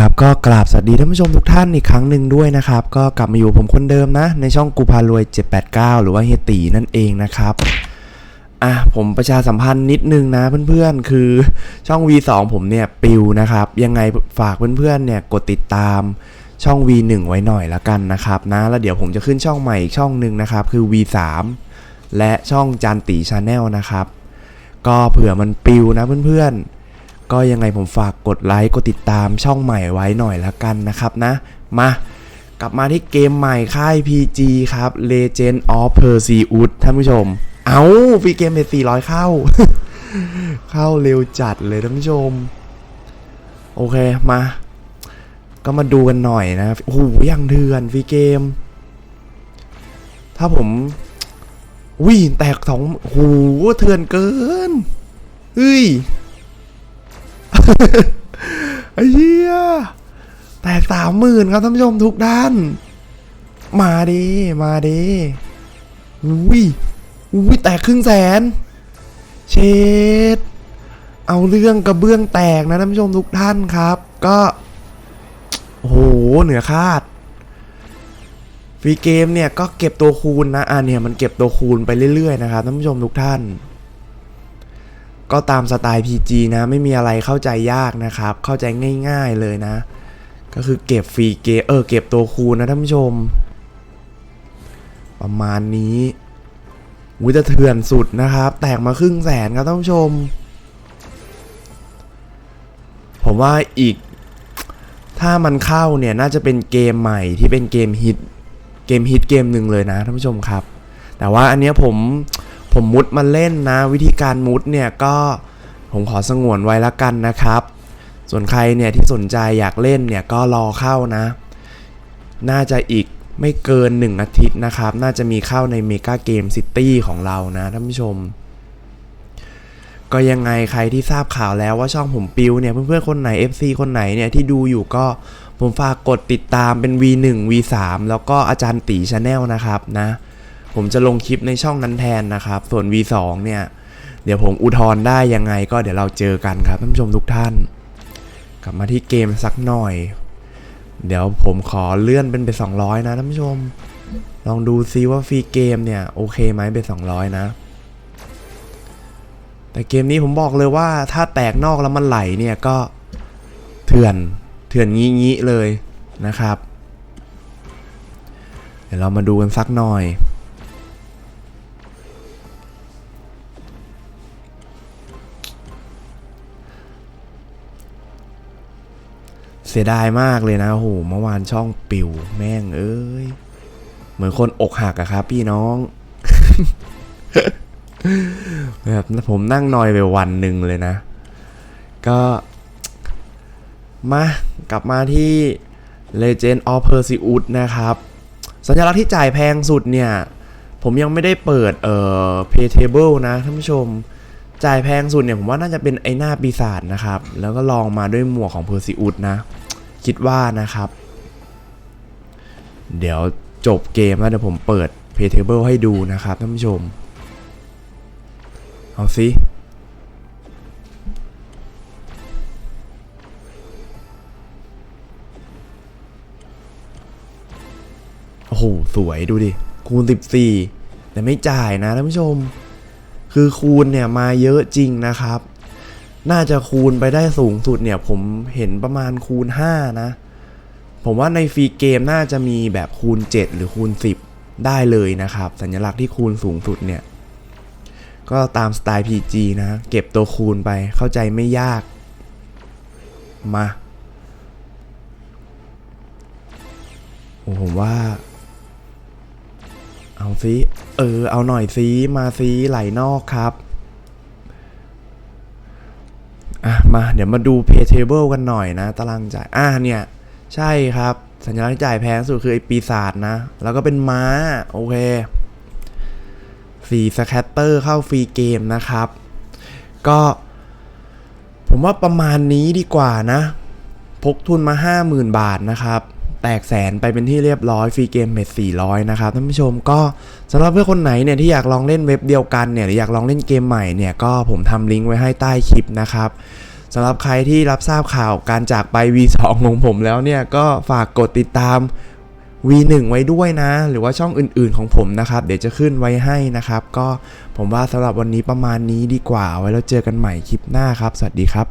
ครับก็กราบสวัสดีท่านผู้ชมทุกท่านอีกครั้งหนึ่งด้วยนะครับ ก็กลับมาอยู่ผมคนเดิมนะ ในช่องกูพารวย 789 หรือว่าเฮตีนั่นเองนะครับอะผมประชาสัมพันธ์นิดนึงนะเพื่อนๆ คือช่อง V2 ผมเนี่ยปิวนะครับ ยังไงฝากเพื่อนๆเนี่ยกดติดตามช่อง V1 ไว้หน่อยละกันนะครับนะแล้วเดี๋ยวผมจะขึ้นช่องใหม่อีกช่องหนึ่งนะครับคือ V3 และช่องจันตีชาแนลนะครับ ก็เผื่อมันปิวนะเพื่อนๆ ก็ยังไงผมฝากกดไลค์กดติดตามช่องใหม่ไว้หน่อยละกันนะครับนะ มากลับมาที่เกมใหม่ค่าย PG ครับ Legend of Perseus ท่านผู้ชม เอาฟรีเกมเป็น400 เข้า เข้าเร็วจัดเลยท่านผู้ชม โอเคมา ก็มาดูกันหน่อยนะโอ้โหยังเถื่อนฟรีเกม ถ้าผมวิ่งแตกสองโอ้โหเถื่อนเกินเฮ้ย ไอ้เหี้ยแตกสามหมื่นครับท่านผู้ชมทุกด้าน มาดิมาดิอุ้ยอุ้ยแตกครึ่งแสน เชดเอาเรื่องกระเบื้องแตกนะท่านผู้ชมทุกท่านครับ ก็โอ้โหเหนือคาดฟรีเกมเนี่ยก็เก็บตัวคูณนะอ่าเนี่ยมันเก็บตัวคูณไปเรื่อยๆนะครับท่านผู้ชมทุกท่าน ก็ตามสไตล์ PG นะ ไม่มีอะไรเข้าใจยากนะครับ เข้าใจง่าย ๆเลยนะ ก็คือเก็บฟรีเกเออเก็บตัวคูณนะท่านผู้ชม ประมาณนี้วิจะเถื่อนสุดนะครับ แตกมาครึ่งแสนครับท่านผู้ชม ผมว่าอีก ถ้ามันเข้าเนี่ยน่าจะเป็นเกมใหม่ที่เป็นเกมฮิต เกมฮิตเกมหนึ่งเลยนะท่านผู้ชมครับ แต่ว่าอันเนี้ยผม ผมมุดมาเล่นนะ วิธีการมุดเนี่ยก็ผมขอสงวนไว้ละกันนะครับ ส่วนใครเนี่ยที่สนใจอยากเล่นเนี่ยก็รอเข้านะ น่าจะอีกไม่เกิน 1 อาทิตย์นะครับ น่าจะมีเข้าในเมกาเกมซิตี้ของเรานะท่านผู้ชม ก็ยังไงใครที่ทราบข่าวแล้วว่าช่องผมปิวเนี่ย เพื่อนๆ คนไหน FC คนไหนเนี่ย ที่ดูอยู่ก็ผมฝากกดติดตามเป็น V1 V3 แล้วก็อาจารย์ตีชาแนลนะครับนะ ผมจะลงคลิปในช่องนั้นแทนนะครับ ส่วน V2 เนี่ย เดี๋ยวผมอุทธรณ์ได้ยังไงก็เดี๋ยวเราเจอกันครับท่านผู้ชมทุกท่าน กลับมาที่เกมสักหน่อย เดี๋ยวผมขอเลื่อนเป็นไป 200 นะท่านผู้ชม ลองดูซิว่าฟรีเกมเนี่ยโอเคไหมเป็น200 นะ แต่เกมนี้ผมบอกเลยว่าถ้าแตกนอกแล้วมันไหลเนี่ยก็เถื่อนเถื่อนงี้งี้เลยนะครับ เดี๋ยวเรามาดูกันสักหน่อย สียดายมากเลยนะโอ้โหเมื่อวานช่องปิวแม่งเอ้ย เหมือนคนอกหักอะครับพี่น้องแบบผมนั่งนอยไปวันหนึ่งเลยนะ ก็ มากลับมาที่ Legend of Perseus นะครับ สัญลักษณ์ที่จ่ายแพงสุดเนี่ย ผมยังไม่ได้เปิดเอ่อ Pay Table นะท่านผู้ชมจ่ายแพงสุดเนี่ย ผมว่าน่าจะเป็นไอหน้าปีศาจนะครับ แล้วก็ลองมาด้วยหมวกของ Perseus นะ คิดว่านะครับ เดี๋ยวจบเกมแล้วเดี๋ยวผมเปิด Pay Table ให้ดูนะครับท่านผู้ชม เอาสิโอ้โห สวยดูดิ คูณ 14 แต่ไม่จ่ายนะท่านผู้ชม คือคูณเนี่ยมาเยอะจริงนะครับ น่าจะคูณไปได้สูงสุดเนี่ย ผมเห็นประมาณคูณ 5 นะ ผมว่าในฟรีเกมน่าจะมีแบบคูณ 7 หรือคูณ 10 ได้เลยนะครับ สัญลักษณ์ที่คูณสูงสุดเนี่ย ก็ตามสไตล์ PG นะ เก็บตัวคูณไปเข้าใจไม่ยาก มาโอ้ผมว่า เอาซิ เออ เอาหน่อยซิ มาซิไหลนอกครับ อะมาเดี๋ยวมาดู Pay Table กันหน่อยนะ ตารางจ่าย อะเนี่ย ใช่ครับ สัญลักษณ์ที่จ่ายแพงสุดคือไอปีศาจนะ แล้วก็เป็นม้า โอเคสีสแคตเตอร์เข้าฟรีเกมนะครับ ก็ ผมว่าประมาณนี้ดีกว่านะ พกทุนมา 50,000 บาทนะครับ แตกแสนไปเป็นที่เรียบร้อยฟรีเกมเม็ด400 นะครับท่านผู้ชมก็สำหรับเพื่อนคนไหนเนี่ยที่อยากลองเล่นเว็บเดียวกันเนี่ยหรืออยากลองเล่นเกมใหม่เนี่ยก็ผมทำลิงก์ไว้ให้ใต้คลิปนะครับสำหรับใครที่รับทราบข่าวการจากไป V2 ของผมแล้วเนี่ยก็ฝากกดติดตาม V1 ไว้ด้วยนะ หรือว่าช่องอื่นๆของผมนะครับ เดี๋ยวจะขึ้นไว้ให้นะครับ ก็ผมว่าสำหรับวันนี้ประมาณนี้ดีกว่าไว้แล้วเจอกันใหม่คลิปหน้าครับ สวัสดีครับ